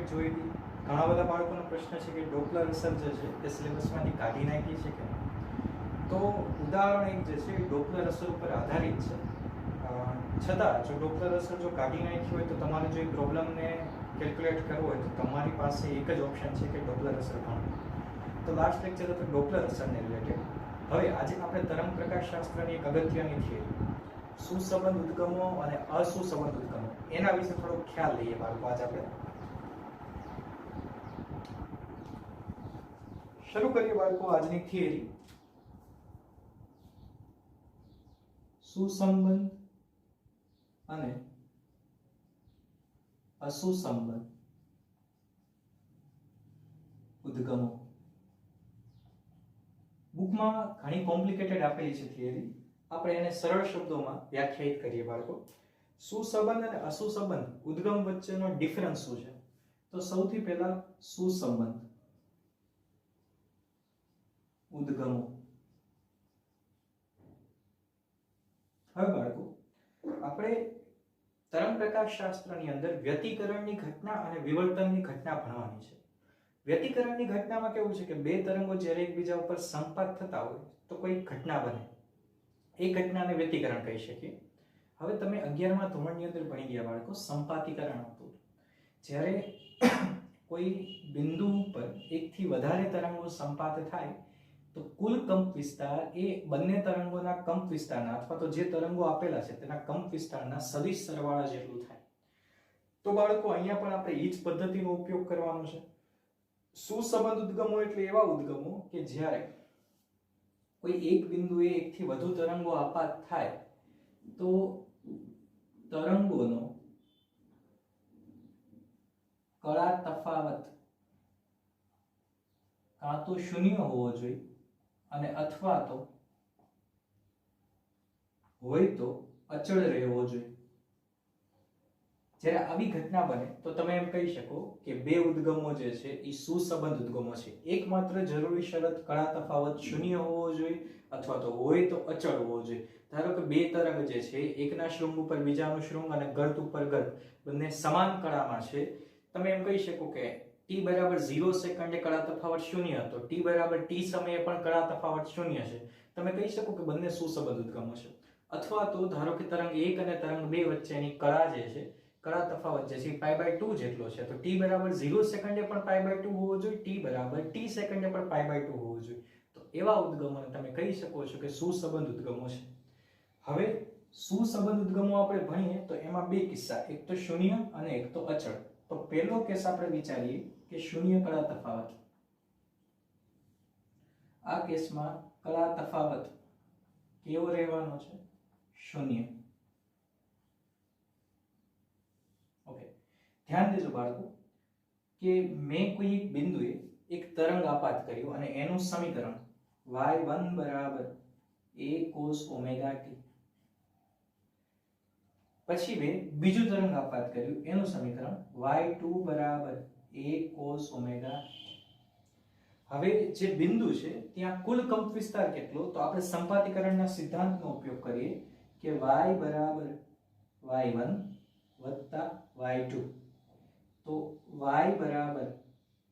Effect જોઈ હતી. ઘણા બધા બાળકોનો પ્રશ્ન છે કે ડોપલર અસર જે છે એ સિલેબસમાંથી કાઢી નાખી છે કે તો ઉદાહરણ એક જે છે એ ડોપલર અસર ઉપર આધારિત છે. છતાં જો ડોપલર અસર જો કાઢી નાખી હોય તો તમારે જો એ પ્રોબ્લેમને કેલ્ક્યુલેટ કરવો હોય તો તમારી પાસે એક જ ઓપ્શન છે કે ડોપલર અસર ભણવું તો લાસ્ટ લેક્ચર હતો ડોપલર અસરને રિલેટેડ હવે આજે આપણે તરંગ પ્રકાશ શાસ્ત્રની એક અગત્યની થિયરી, સુસંબંધ ઉદ્ગમો અને અસુસંબંધ ઉદ્ગમો. એના વિશે થોડો ખ્યાલ લઈએ બાળકો, આજે આપણે. શરૂ કરીએ બાળકો આજની થિયરી. સુસંબંધ અને અસુસંબંધ. ઉદ્ગમો. બુકમાં ઘણી કોમ્પ્લિકેટેડ આપેલી છે થિયરી. આપણે એને સરળ શબ્દોમાં વ્યાખ્યાયિત કરીએ બાળકો. સુસંબંધ અને અસુસંબંધ ઉદ્ગમ વચ્ચેનો ડિફરન્સ શું છે? તો સૌથી પહેલા સુસંબંધ. ઉદ્ગમો. હવે બાળકો, આપણે તરંગ પ્રકાશ શાસ્ત્રની અંદર વ્યતિકરણની ઘટના અને વિવર્તનની ઘટના ભણવાની છે. વ્યતિકરણની ઘટનામાં કેવું છે કે બે તરંગો જ્યારે એકબીજા ઉપર સંપાત થતા હોય, તો કોઈ ઘટના બને. એ ઘટનાને વ્યતિકરણ કહી શકીએ. હવે તમે અગિયારમાં ધોરણની અંદર ભણી ગયા બાળકો, સંપાતિકરણ હતું. જ્યારે કોઈ બિંદુ ઉપર એકથી વધારે તરંગો સંપાત થાય તો કુલ કંપ વિસ્તાર એ બંને તરંગોના કંપ વિસ્તારના અથવા તો જે તરંગો આપેલા છે તેના કંપ વિસ્તારના સદિશ સરવાળા જેટલું થાય. તો બાળકો, અહીંયા પણ આપણે એ જ પદ્ધતિનો ઉપયોગ કરવાનો છે. સુસંબંધ ઉદ્ગમો એટલે એવા ઉદ્ગમો કે જ્યારે કોઈ એક બિંદુએ એકથી વધુ તરંગો આપાત થાય, તો તરંગોનો કળા તફાવત કાં તો શૂન્ય હોવો જોઈએ અને અથવા તો હોય તો અચળ રહેવો જોઈએ. જ્યારે આવી ઘટના બને, તો તમે એમ કહી શકો કે બે ઉદ્ગમો જે છે એ સુસંબંધ ઉદ્ગમો છે. એકમાત્ર જરૂરી શરત કળા તફાવત શૂન્ય હોવો જોઈએ, અથવા તો હોય તો અચળ હોવો જોઈએ. ધારો કે બે તરંગ જે છે, એકના શૃંગ ઉપર, બીજાનું શૃંગ અને ગર્ત ઉપર ગર્ત બંને સમાન કળામાં છે. તમે એમ કહી શકો કે ટી બરાબર ઝીરો સેકન્ડે કળા તફાવત શૂન્ય હતો. ટી બરાબર ટી સમયે પણ કળા તફાવત શૂન્ય છે. તમે કહી શકો કે બંને સુસંબંધ ઉદ્ગમો છે અથવા તો ધારો કે તરંગ એક અને તરંગ બે વચ્ચેની કળા જે છે, કળા તફાવત જે છે પાઈ બાય ટુ જેટલો છે. તો ટી બરાબર ઝીરો સેકન્ડે પણ પાઈ બાય ટુ હોવો જોઈએ. ટી બરાબર ટી સેકન્ડે પણ પાઈ બાય ટુ હોવો જોઈએ. તો એવા ઉદ્ગમોને તમે કહી શકો છો કે સુસંબંધ ઉદ્ગમો છે. હવે સુસંબંધ ઉદ્ગમો આપણે ભણીએ તો એમાં બે કિસ્સા, એક તો શૂન્ય અને એક તો અચળ. તો પહેલો કેસ આપણે વિચારીએ કે શૂન્ય કળા તફાવત. આ કેસમાં કળા તફાવત કેવો રહેવાનો છે? શૂન્ય. ઓકે. ધ્યાન દેજો બાળકો, કે મેં કોઈ એક બિંદુએ એક તરંગ આપાત કર્યું અને એનું સમીકરણ વાય વન બરાબર એ કોસ ઓમેગા ટી પછી મેં બીજું તરંગ આપાત કર્યું, એનું સમીકરણ વાય ટુ બરાબર a કોસ ઓમેગા હવે જે બિંદુ છે, ત્યાં કુલ કંપ વિસ્તાર કેટલો? તો આપણે સંપાતીકરણના સિદ્ધાંતનો ઉપયોગ કરીએ કે y બરાબર y1 વત્તા y2 તો y બરાબર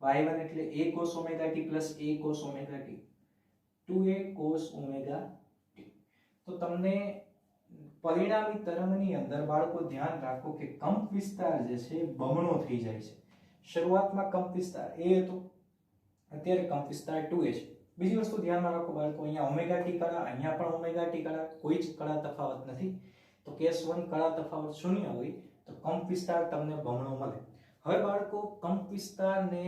y1 એટલે a cos omega t a cos omega t. 2a cos omega t. તો તમને પરિણામી તરંગની અંદર બાળકો ધ્યાન રાખો કે કંપ વિસ્તાર જે છે બમણો થઈ જાય છે. શરૂઆતમાં કંપ વિસ્તાર એ હતો. અત્યારે કંપ વિસ્તાર ટુ એ છે. બીજી વસ્તુ ધ્યાનમાં રાખો બાળકો, અહીંયા ઓમેગા ટી કળા, અહીંયા પણ ઓમેગા ટી કળા, કોઈ જ કળા તફાવત નથી. તો કેસ વન કળા તફાવત શૂન્ય હોય તો કંપ વિસ્તાર તમને બમણો મળે. હવે બાળકો કંપ વિસ્તારને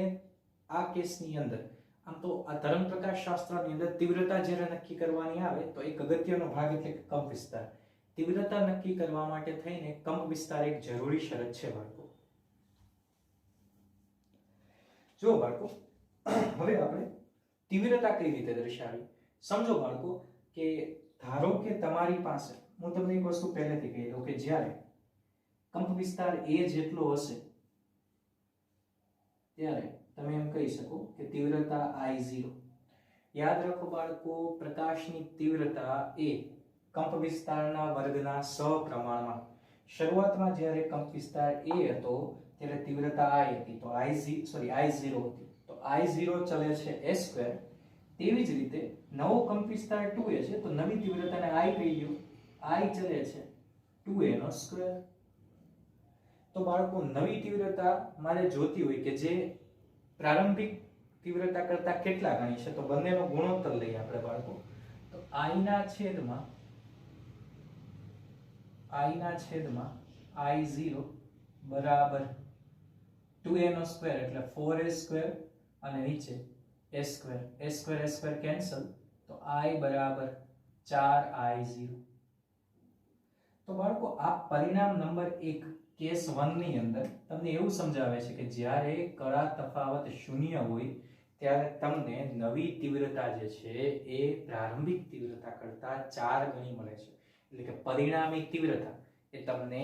આ કેસની અંદર, આમ તો આ તરંગ પ્રકાશ શાસ્ત્રની અંદર તીવ્રતા જ્યારે નક્કી કરવાની આવે, તો એક અગત્યનો ભાગ એટલે કંપ વિસ્તાર તીવ્રતા નક્કી કરવા માટે થઈને કંપ વિસ્તાર એક જરૂરી શરત છે બાળકો. જો બાળકો, હવે આપણે તીવ્રતા કઈ રીતે દર્શાવી? સમજો બાળકો કે ધારો કે તમારી પાસે, હું તમને એક વસ્તુ પહેલેથી કહી દઉં કે જ્યારે કંપ વિસ્તાર એ જેટલો હશે, ત્યારે તમે એમ કહી શકો કે તીવ્રતા આઈ ઝીરો યાદ રાખો બાળકો, પ્રકાશની તીવ્રતા એ કંપ વિસ્તારના વર્ગના સપ્રમાણમાં. શરૂઆતમાં જ્યારે કંપ વિસ્તાર એ હતો ત્યારે તીવ્રતા આઈ હતી તો આઈ ઝી સોરી આઈ ઝીરો હતી. તો આઈ ઝીરો ચલે છે એ સ્ક્વેર તેવી જ રીતે નવો કંપ વિસ્તાર ટુ એ છે, તો નવી તીવ્રતાને આઈ કહી દો આઈ ચલે છે ટુ એ નો સ્ક્વેર તો બાળકો, નવી તીવ્રતા મારે જોતી હોય કે જે પ્રારંભિક તીવ્રતા કરતા કેટલા ગણી છે, તો બંનેનો ગુણોત્તર લઈએ આપણે બાળકો. તો આઈના છેદમાં આઈના છેદમાં i0 બરાબર 2a નો સ્ક્વેર એટલે ફોર એ સ્ક્વેર અને નીચે a square. A square a square cancel. તો આઈ બરાબર 4i0 તો બાળકો, આ પરિણામ નંબર એક કેસ 1 ની અંદર તમને એવું સમજાવે છે કે જ્યારે કળા તફાવત શૂન્ય હોય, ત્યારે તમને નવી તીવ્રતા જે છે એ પ્રારંભિક તીવ્રતા કરતા ચાર ગણી મળે છે. એટલે કે પરિણામી તીવ્રતા એ તમને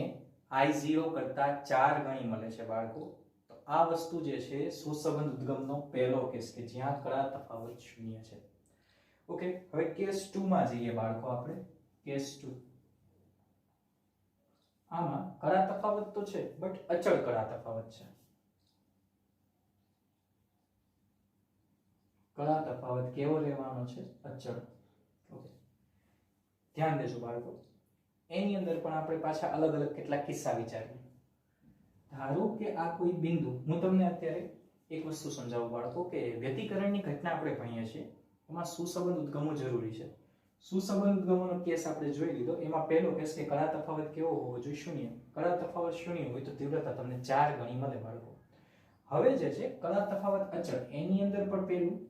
આઈ ઝીરો કરતા ચાર ગણી મળે છે બાળકો. આ વસ્તુ જે છે, સુસંબંધ ઉદ્ગમનો પહેલો કેસ કે જ્યાં કળા તફાવત શૂન્ય છે. ઓકે હવે કેસ 2 માં જઈએ બાળકો આપણે. કેસ 2 આમાં કળા તફાવત તો છે બટ અચળ કળા તફાવત છે. કળા તફાવત કેવો રહેવાનો છે? અચળ. ઓકે ધ્યાન દેજો બાળકો. એની અંદર પણ આપણે પાછા અલગ અલગ કેટલા કિસ્સા વિચારીએ. ધારો કે આ કોઈ બિંદુ, હું તમને અત્યારે એક વસ્તુ સમજાવું બાળકો, કે વ્યતિકરણની ઘટના આપણે ભણીએ છીએ, એમાં સુસંબંધ ઉદ્ગમો જરૂરી છે. સુસંબંધ ઉદ્ગમોનો કેસ આપણે જોઈ લીધો, એમાં પહેલો કેસ કે કળા તફાવત કેવો હોવો જોઈએ શૂન્ય. કળા તફાવત શૂન્ય હોય તો તીવ્રતા તમને ચાર ગણી મળે બાળકો. હવે જે છે, કળા તફાવત અચળ, એની અંદર પણ પેલું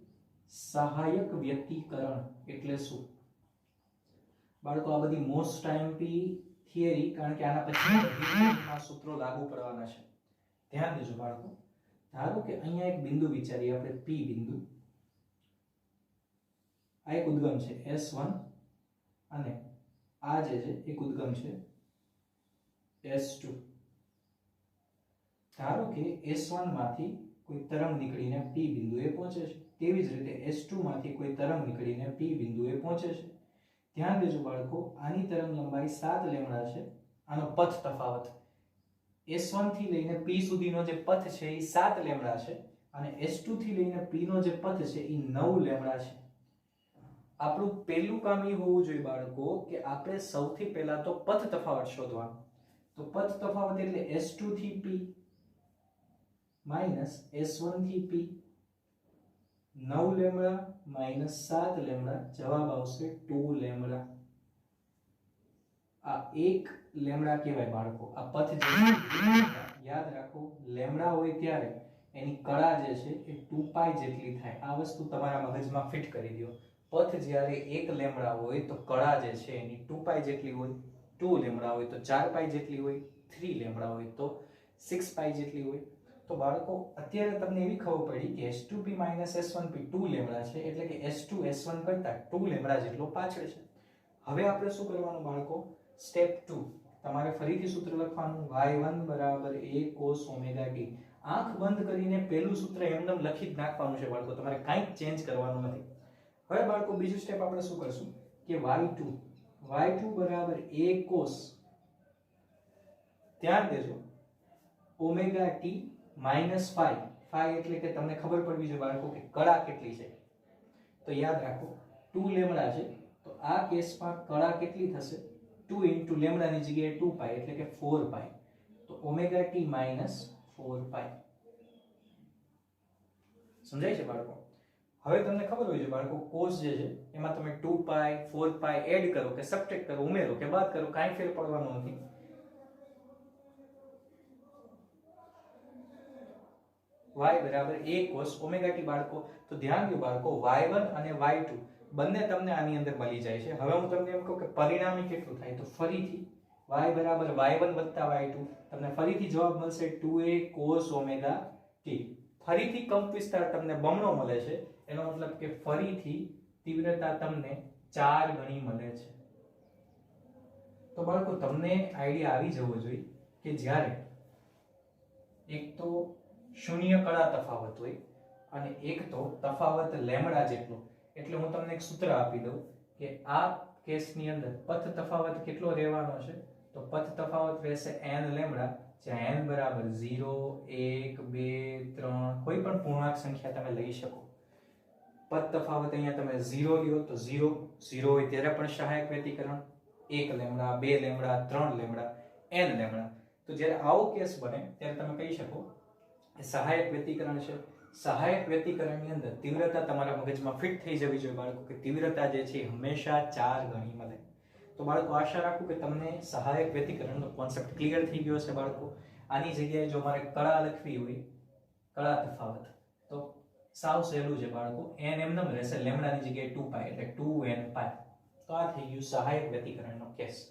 સહાયક વ્યક્તિકરણ એટલે શું? બાળકો, આ બધી મોસ્ટ આઈએમપી થિયરી કારણ કે આના પછી સૂત્રો લાગુ પડવાના છે. ધ્યાન દેજો બાળકો. ધારો કે અહીંયા એક બિંદુ વિચારીએ, આપણે પી બિંદુ. આ એક ઉદ્ગમ છે S1 અને આ જે છે, એક ઉદ્ગમ છે S2 ધારો કે S1 માંથી કોઈ તરંગ નીકળીને P બિંદુએ પહોંચે છે. તેવી જ રીતે S2 માંથી કોઈ તરંગ નીકળીને P બિંદુએ પહોંચે છે. ધ્યાન દેજો બાળકો, આની તરંગ લંબાઈ સાત લેમડા છે, આનો પથ તફાવત. S1 થી લઈને પી સુધીનો જે પથ છે, એ સાત લેમડા છે અને S2 થી લઈને પી નો જે પથ છે, એ નવ લેમડા છે. આપણું પહેલું કામ એ હોવું જોઈએ બાળકો કે આપણે સૌથી પહેલા તો પથ તફાવત શોધવાનો. તો પથ તફાવત એટલે S2 થી પી માઇનસ S1 થી P નવ લેમડા માઇનસ સાત લેમડા જવાબ આવશે ટુ લેમડા. આ એક લેમડા કહેવાય બાળકો. આ પથ જે યાદ રાખો, લેમડા હોય ત્યારે એની કળા જે છે એ ટુ પાય જેટલી થાય. આ વસ્તુ તમારા મગજમાં ફિટ કરી દો. પથ જ્યારે એક લેમડા હોય તો કળા જે છે એની ટુ પાઈ જેટલી હોય, ટુ લેમડા હોય તો ચાર પાય જેટલી હોય, થ્રી લેમડા હોય તો સિક્સ પાઈ જેટલી હોય તો બાળકો, અત્યારે તમને એવી ખબર પડી કે S2p S1p 2 લેમડા છે, એટલે કે S2 S1 કરતા 2 લેમડા જેટલો પાછળ છે. હવે આપણે શું કરવાનું બાળકો? સ્ટેપ 2 તમારે ફરીથી સૂત્ર લખવાનું. Y1 બરાબર a cos ઓમેગા t. આંખ બંધ કરીને પહેલું સૂત્ર એમનેમ લખી જ નાખવાનું છે બાળકો. તમારે કાંઈ ચેન્જ કરવાનું નથી. હવે બાળકો, બીજું સ્ટેપ આપણે શું કરશું? કે y2 y2 બરાબર a cos. ધ્યાન દેજો. Omega t minus phi. Phi એટલે કે તમને ખબર પડવી જોઈએ બાળકો કે કળા કેટલી છે. તો યાદ રાખો, ટુ લેમડા છે. તો આ કેસમાં કળા કેટલી થશે? ટુ ઇન્ટુ લેમડાની જગ્યાએ ટુ પાઈ એટલે કે ફોર પાઈ. તો omega t minus four pi. સમજાય છે બાળકો? હવે તમને ખબર હોય છે બાળકો, કોસ જે છે, એમાં તમે two pi four pi add કરો કે સબટ્રેક્ટ કરો, ઉમેરો કે બાદ કરો, કાંઈ ફેર પડવાનો નથી. Y બરાબર a cos ઓમેગા t બાળકો, તો ધ્યાન દો બાળકો y1 અને y2 બંને તમને આની અંદર મળી જાય છે. હવે હું તમને એમ કહું કે પરિણામી કેટલું થાય? તો ફરીથી y બરાબર y1 વત્તા y2 તમને ફરીથી જવાબ મળશે 2a cos ઓમેગા t. ફરીથી કંપ વિસ્તાર તમને બમણો મળે છે. એનો મતલબ કે ફરીથી તીવ્રતા તમને ચાર ગણી મળે છે. તો બાળકો, તમને આઈડિયા આવી જવો જોઈએ કે જ્યારે એક તો શૂન્ય કળા તફાવત હોય અને એક તો તફાવત લેમડા જેટલો. એટલે હું તમને એક સૂત્ર આપી દઉં કે આ કેસની અંદર પથ તફાવત કેટલો રહેવાનો છે? તો પથ તફાવત રહેશે n લેમડા. જ્યાં n બરાબર 0 1 2 3 કોઈ પણ પૂર્ણાંક સંખ્યા તમે લઈ શકો. પદ તફાવત અહીંયા તમે 0 લ્યો તો 0 0 હોય ત્યારે પણ સહાયક વ્યતિકરણ. 1 lambda 2 lambda 3 lambda, n lambda. તો જ્યારે આવો કેસ બને, ત્યારે તમે કહી શકો કે સહાયક વ્યતિકરણ છે. સહાયક વ્યતિકરણની અંદર તીવ્રતા તમારા મગજમાં ફિટ થઈ જવી જોઈએ બાળકો, કે તીવ્રતા જે છે હંમેશા ચાર ગણી મળે. તો બાળકો, આશા રાખું કે તમને સહાયક વ્યતિકરણનો કોન્સેપ્ટ ક્લિયર થઈ ગયો છે બાળકો. આની જગ્યાએ જો મારે કળા લખવી હોય, કળા તફાવત, તો સાવ સહેલું છે બાળકો. એન એમ નમ રહેશે લેમડાની જગ્યાએ ટુ પાય એટલે ટુ એન પાય તો આ થઈ ગયું સહાયક વ્યતિકરણનો કેસ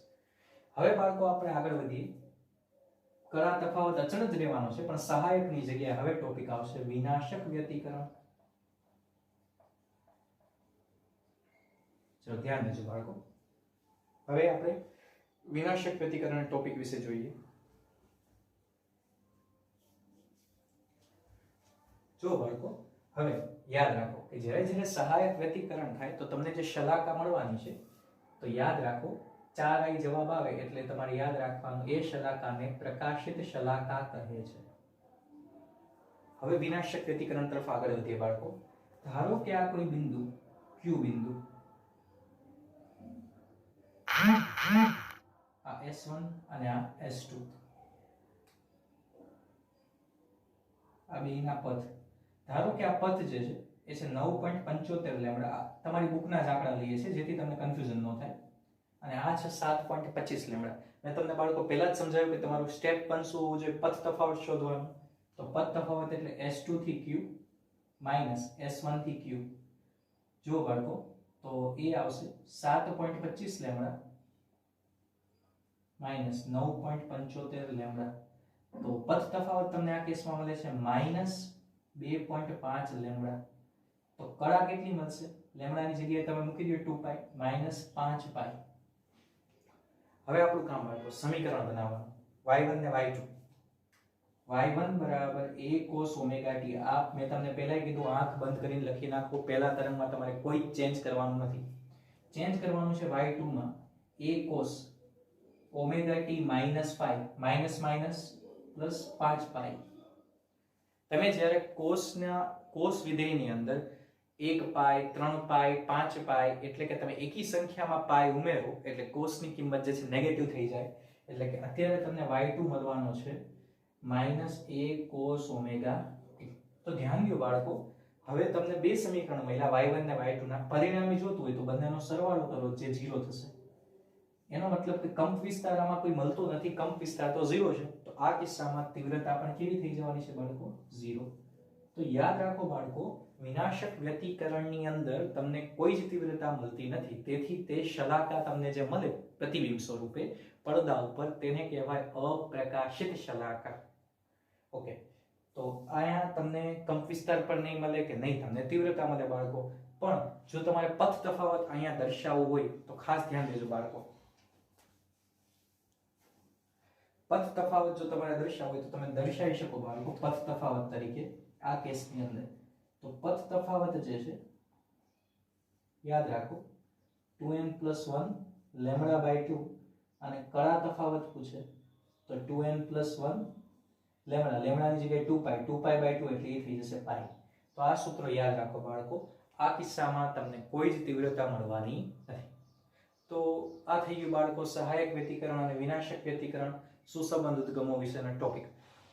હવે બાળકો, આપણે આગળ વધીએ. કળા તફાવત અચળ જ રહેવાનો છે, પણ સહાયકની જગ્યાએ હવે ટોપિક આવશે વિનાશક વ્યતિકરણ. ચલો, ધ્યાન દેજો બાળકો. હવે આપણે વિનાશક વ્યતિકરણ ટોપિક વિશે જોઈએ. જો બાળકો, હવે યાદ રાખો કે જ્યારે જ્યારે સહાયક વ્યતિકરણ થાય તો તમને જે શલાકા મળવાની છે, તો યાદ રાખો ચાર આઈ જવાબ આવે એટલે તમારે યાદ રાખવાનું, એ શલાકાને પ્રકાશિત શલાકા કહે છે. હવે વિનાશક વ્યતિકરણ તરફ આગળ વધીએ બાળકો. ધારો કે આ કોઈ બિંદુ, ક્યુ બિંદુ? આ એસ વન અને આ એસ ટુ. આ બેના પથ ધારો કે આ પથ જે છે, એ છે નવ પોઈન્ટ પંચોતેર લેમડા તમારી બુકના જ આંકડા લઈએ છીએ, જેથી તમને કન્ફ્યુઝન ન થાય. અને આ છે સાત પોઈન્ટ પચીસ લેમડા. મેં તમને બાળકો પહેલા જ સમજાવ્યું કે તમારું સ્ટેપ પણ શું હોવું જોઈએ? પથ તફાવત શોધવાનું. તો પથ તફાવત એટલે એસ ટુ થી ક્યુ માઇનસ એસ વનથી ક્યુ જુઓ બાળકો, તો એ આવશે સાત પોઈન્ટ પચીસ લેમડા માઇનસ નવ પોઈન્ટ પંચોતેર લેમડા. તો પથ તફાવત તમને આ કેસમાં મળે છે માઇનસ બે પોઈન્ટ પાંચ લેમડા. તો કળા કેટલી મળશે? લેમડાની જગ્યાએ તમે મૂકી દો ટુ પાઈ માઇનસ પાંચ પાઈ હવે આપણું કામ બાળકો સમીકરણ બનાવવાનું y1 ને y2 y1 બરાબર a cos ઓમેગા t. આ મેં તમને પહેલા કીધું, આંખ બંધ કરીને લખી નાખો. પહેલા તરંગમાં તમારે કોઈ ચેન્જ કરવાનું નથી. ચેન્જ કરવાનું છે y2 માં a cos omega t minus pi minus minus plus પાંચ પાઈ તમે જ્યારે કોસના કોસ વિધેયની અંદર એક પાય, ત્રણ પાય, પાંચ પાય, એટલે કે તમે એકી સંખ્યામાં પાય ઉમેરો, એટલે કોષની કિંમત જે છે નેગેટિવ થઈ જાય. એટલે કે અત્યારે તમને y2 મળવાનો છે માઇનસ એ કોસ ઓમેગા તો ધ્યાન દો બાળકો, હવે તમને બે સમીકરણ મળ્યા y1 ને y2 ના. પરિણામે જોતું હોય તો બંનેનો સરવાળો કરો, જે ઝીરો થશે. એનો મતલબ કે કંપ વિસ્તારમાં કોઈ મળતો નથી, કંપ વિસ્તાર તો ઝીરો છે. તો આ કિસ્સામાં તીવ્રતા પણ કેવી થઈ જવાની છે બાળકો? 0 તો યાદ રાખો બાળકો, વિનાશક વ્યતિકરણની અંદર તમને કોઈ જ તીવ્રતા મળતી નથી. તેથી તે શલાકા તમને જે મળે, પ્રતિબિંબ સ્વરૂપે, પડદા ઉપર તેને કહેવાય અપ્રકાશિત શલાકા. ઓકે તો અહીંયા તમને કંપ વિસ્તાર પર નહીં મળે કે નહીં તમને તીવ્રતા મળે બાળકો. પણ જો તમારે પથ તફાવત અહીંયા દર્શાવવું હોય, તો ખાસ ધ્યાન દેજો બાળકો. પથ તફાવત જો તમારે દર્શાવવું હોય તો તમે દર્શાવી શકો બાળકો, પથ તફાવત તરીકે. આ કેસની અંદર. તો પથ તફાવત જે છે, યાદ રાખો 2n 1 લેમડા બાય 2 અને કળા તફાવત પૂછે, તો 2n 1 લેમ્બડા લેમ્બડાની જગ્યાએ 2 પાઈ 2 પાય બાય ટુ એટલે એ થઈ જશે પાઈ તો આ સૂત્ર યાદ રાખો બાળકો, આ કિસ્સામાં તમને કોઈ જ તીવ્રતા મળવાની નથી. તો આ થઈ ગયું બાળકો સહાયક વ્યતિકરણ અને વિનાશક વ્યતિકરણ, સુસંબંધ ઉદ્ગમો વિશેના ટોપિક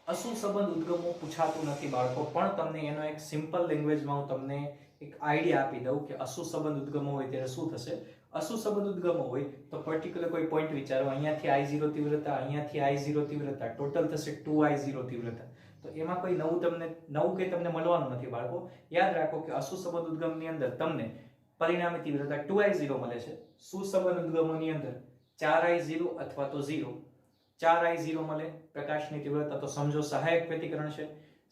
અસુસંબંધ ઉદ્ગમો પૂછાતું નથી બાળકો, પણ તમને એનો એક સિમ્પલ લેંગ્વેજમાં હું તમને એક આઈડિયા આપી દઉં કે અસુસંબંધ ઉદ્ગમો હોય ત્યારે શું થશે? અસુસંબંધ ઉદ્ગમો હોય તો પર્ટિક્યુલર કોઈ પોઈન્ટ વિચારો, અહીંયાથી આઈ ઝીરો તીવ્રતા, અહીંયાથી આઈ ઝીરો તીવ્રતા ટોટલ થશે ટુ આઈ ઝીરો તીવ્રતા. તો એમાં કોઈ નવું તમને, નવું કંઈ તમને મળવાનું નથી બાળકો. યાદ રાખો કે અસુસંબંધ ઉદ્ગમની અંદર તમને પરિણામી તીવ્રતા ટુ આઈ ઝીરો મળે છે. સુસંબંધ ઉદ્ગમોની અંદર ચાર આઈ ઝીરો અથવા તો ઝીરો ચાર આઈ ઝીરો મળે, પ્રકાશની તીવ્રતા તો સમજો સહાયક વ્યતિકરણ છે.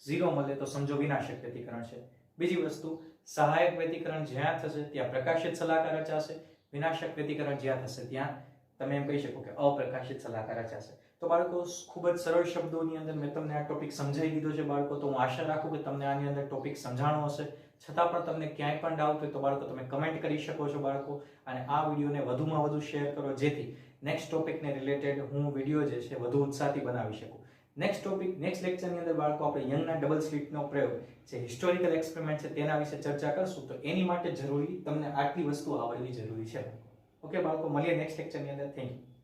ઝીરો મળે તો સમજો વિનાશક વ્યતિકરણ છે. બીજી વસ્તુ, સહાયક વ્યતિકરણ જ્યાં થશે ત્યાં પ્રકાશિત સલાહકાર રચાશે, વિનાશક વ્યતિકરણ જ્યાં થશે ત્યાં તમે એમ કહી શકો કે અપ્રકાશિત સલાહકાર રચાશે. તો બાળકો, ખૂબ જ સરળ શબ્દોની અંદર મેં તમને આ ટોપિક સમજાવી દીધો છે બાળકો, તો હું આશા રાખું કે તમને આની અંદર ટોપિક સમજાણો હશે. છતાં પણ તમને ક્યાંય પણ ડાઉટ હોય તો બાળકો તમે કમેન્ટ કરી શકો છો બાળકો, અને આ વિડીયોને વધુમાં વધુ શેર કરો, જેથી નેક્સ્ટ ટોપિકને રિલેટેડ હું વીડિયો જે છે વધુ ઉત્સાહથી બનાવી શકું. નેક્સ્ટ ટોપિક નેક્સ્ટ લેક્ચરની અંદર બાળકો આપણે યંગના ડબલ સ્લીટનો પ્રયોગ, જે હિસ્ટોરિકલ એક્સપેરિમેન્ટ છે તેના વિશે ચર્ચા કરશું. તો એની માટે જરૂરી તમને આટલી વસ્તુ આવડવી જરૂરી છે. ઓકે બાળકો, મળીએ નેક્સ્ટ લેક્ચરની અંદર. Thank you